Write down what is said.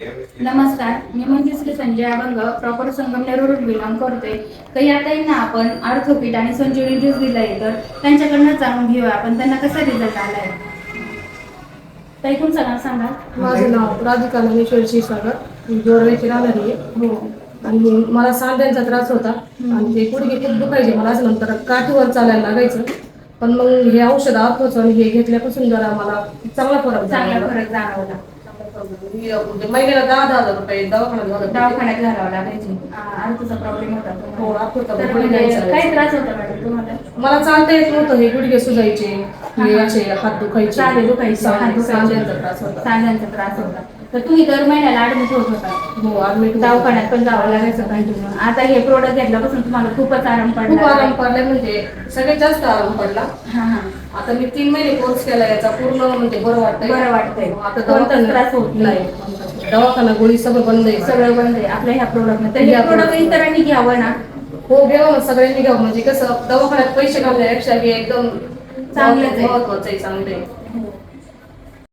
नमस्कार मी मंजुश्री संजय अभंग proper Sangamner road belong करते तर या ताईंना आपण आर्थोपिट आणि संजीवनी ज्यूस दिलाय तर त्यांच्याकडनं जाणून घेऊया. आपण त्यांना कसा रिझल्ट आलाय? ताई तुमचं नाव सांगा. माझं नाव राधिका नमेश्वर क्षीरसागर जोरवेची राहणारी आहे. हो. आणि मला सांध्यांचा त्रास होता. आणि ते गुडघे खूप दुखायचे. मला असं नंतर काठीवर चालायला लागायचं. पण मग हे औषध आर्थोचं हे घेतल्यापासून जरा मला चांगला फरक चांगला फरक जाणवला. म्हणजे महिन्याला दहा दहा हजार रुपये दवाखान्यात घालत. दवाखान्यात घालावं लागायची अर्थचा प्रॉब्लेम होता हो, तुम्हाला. अर्थाचा तर गुडघे म्हणजे चालायचे. काय त्रास होता मॅडम तुम्हाला मला चालता येत नव्हतं हे गुडघे सुजायचे हे हा. असे हात दुखायचे दुखायचे, हात सांधे- दुखायचे. सांध्यांचा त्रास होता सांध्यांचा त्रास होता तर तुम्ही दर महिन्याला ऍडमिट होत होता. हो ऍडमिट दवाखान्यात पण जावं लागायचं कंटिन्यू आता हे प्रोडक्ट घेतल्यापासून तुम्हाला खूपच आराम खूप पडला आराम पडला म्हणजे सगळ्यात जास्त आराम पडला. हा हा. आता मी तीन महिने कोर्स केला याचा पूर्ण म्हणजे बरं वाटतंय. बरं वाटतंय. आता कोणताच दवाखाना त्रास होत नाही. दवाखाना गोळी सगळं बंद आहे. सगळं बंद आहे. आपल्या ह्या प्रोडक्ट तर हे या प्रोडक्ट product इतरांनी घ्यावं ना? हो घ्यावं ना सगळ्यांनी घ्यावं. म्हणजे कसं दवाखान्यात पैसे घालण्यापेक्षा हे एकदम चांगलंच आहे. महत्वाचं आहे चांगलं आहे.